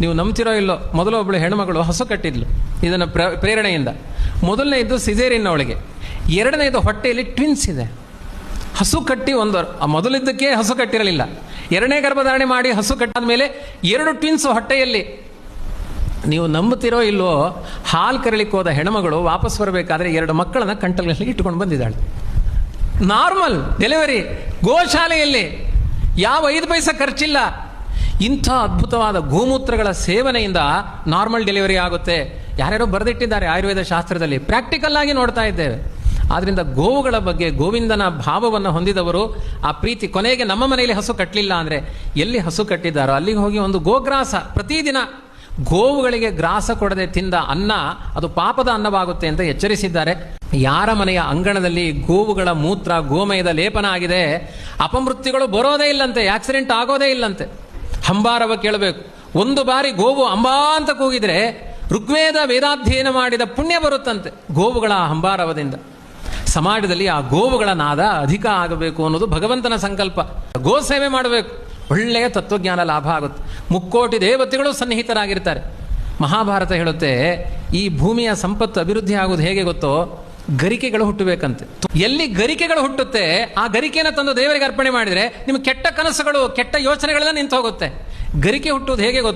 ನೀವು ನಂಬ್ತಿರೋ ಇಲ್ಲೋ, ಮೊದಲು ಒಬ್ಬಳು ಹೆಣ್ಮಗಳು ಹಸು ಕಟ್ಟಿದ್ಲು, ಇದನ್ನು ಪ್ರ, ಪ್ರೇರಣೆಯಿಂದ. ಮೊದಲನೇದು ಸಿಜೇರಿಯನ್ ಅವಳಿಗೆ ಎರಡನೇದು ಹೊಟ್ಟೆಯಲ್ಲಿ ಟ್ವಿನ್ಸ್ ಇದೆ. ಹಸು ಕಟ್ಟಿ ಒಂದು ಮೊದಲಿದ್ದಕ್ಕೆ ಹಸು ಕಟ್ಟಿರಲಿಲ್ಲ. ಎರಡನೇ ಗರ್ಭಧಾರಣೆ ಮಾಡಿ ಹಸು ಕಟ್ಟಾದ ಮೇಲೆ ಎರಡು ಟ್ವಿನ್ಸ್ ಹೊಟ್ಟೆಯಲ್ಲಿ. ನೀವು ನಂಬುತ್ತಿರೋ ಇಲ್ವೋ ಹಾಲು ಕರಲಿಕ್ಕೆ ಹೋದ ಹೆಣ್ಮಗಳು ವಾಪಸ್ ಬರಬೇಕಾದ್ರೆ ಎರಡು ಮಕ್ಕಳನ್ನ ಕಂಟಲ್ನಲ್ಲಿ ಇಟ್ಟುಕೊಂಡು ಬಂದಿದ್ದಾಳೆ. ನಾರ್ಮಲ್ ಡೆಲಿವರಿ, ಗೋಶಾಲೆಯಲ್ಲಿ. ಯಾವ ಐದು ಪೈಸೆ ಖರ್ಚಿಲ್ಲ. ಇಂಥ ಅದ್ಭುತವಾದ ಗೋಮೂತ್ರಗಳ ಸೇವನೆಯಿಂದ ನಾರ್ಮಲ್ ಡೆಲಿವರಿ ಆಗುತ್ತೆ. ಯಾರ್ಯಾರೋ ಬರೆದಿಟ್ಟಿದ್ದಾರೆ ಆಯುರ್ವೇದ ಶಾಸ್ತ್ರದಲ್ಲಿ. ಪ್ರಾಕ್ಟಿಕಲ್ ಆಗಿ ನೋಡ್ತಾ ಇದ್ದೇವೆ. ಆದ್ದರಿಂದ ಗೋವುಗಳ ಬಗ್ಗೆ ಗೋವಿಂದನ ಭಾವವನ್ನು ಹೊಂದಿದವರು ಆ ಪ್ರೀತಿ ಕೊನೆಗೆ ನಮ್ಮ ಮನೆಯಲ್ಲಿ ಹಸು ಕಟ್ಟಲಿಲ್ಲ ಅಂದ್ರೆ ಎಲ್ಲಿ ಹಸು ಕಟ್ಟಿದ್ದಾರೋ ಅಲ್ಲಿಗೆ ಹೋಗಿ ಒಂದು ಗೋಗ್ರಾಸ ಪ್ರತಿದಿನ ಗೋವುಗಳಿಗೆ ಗ್ರಾಸ ಕೊಡದೆ ತಿಂದ ಅನ್ನ ಅದು ಪಾಪದ ಅನ್ನವಾಗುತ್ತೆ ಅಂತ ಎಚ್ಚರಿಸಿದ್ದಾರೆ. ಯಾರ ಮನೆಯ ಅಂಗಣದಲ್ಲಿ ಗೋವುಗಳ ಮೂತ್ರ ಗೋಮಯದ ಲೇಪನ ಆಗಿದೆ, ಅಪಮೃತ್ಯುಗಳು ಬರೋದೇ ಇಲ್ಲಂತೆ ಆಕ್ಸಿಡೆಂಟ್ ಆಗೋದೇ ಇಲ್ಲಂತೆ. ಹಂಬಾರವ ಕೇಳಬೇಕು. ಒಂದು ಬಾರಿ ಗೋವು ಅಂಬಾ ಅಂತ ಕೂಗಿದರೆ ಋಗ್ವೇದ ವೇದಾಧ್ಯಯನ ಮಾಡಿದ ಪುಣ್ಯ ಬರುತ್ತಂತೆ ಗೋವುಗಳ ಹಂಬಾರವದಿಂದ. ಸಮಾಜದಲ್ಲಿ ಆ ಗೋವುಗಳ ನಾದ ಅಧಿಕ ಆಗಬೇಕು ಅನ್ನೋದು ಭಗವಂತನ ಸಂಕಲ್ಪ. ಗೋ ಸೇವೆ ಮಾಡಬೇಕು. ಒಳ್ಳೆಯ ತತ್ವಜ್ಞಾನ ಲಾಭ ಆಗುತ್ತೆ. ಮುಕ್ಕೋಟಿ ದೇವತೆಗಳು ಸನ್ನಿಹಿತರಾಗಿರ್ತಾರೆ. ಮಹಾಭಾರತ ಹೇಳುತ್ತೆ, ಈ ಭೂಮಿಯ ಸಂಪತ್ತು ಅಭಿವೃದ್ಧಿ ಆಗೋದು ಹೇಗೆ ಗೊತ್ತೋ ಗರಿಕೆಗಳು ಹುಟ್ಟಬೇಕಂತೆ. ಎಲ್ಲಿ ಗರಿಕೆಗಳು ಹುಟ್ಟುತ್ತೆ, ಆ ಗರಿಕೆಯನ್ನು ತಂದು ದೇವರಿಗೆ ಅರ್ಪಣೆ ಮಾಡಿದ್ರೆ ನಿಮ್ಗೆ ಕೆಟ್ಟ ಕನಸುಗಳು, ಕೆಟ್ಟ ಯೋಚನೆಗಳೆಲ್ಲ ನಿಂತು ಹೋಗುತ್ತೆ ಗರಿಕೆ ಹುಟ್ಟುವುದು ಹೇಗೆ ಗೊತ್ತು?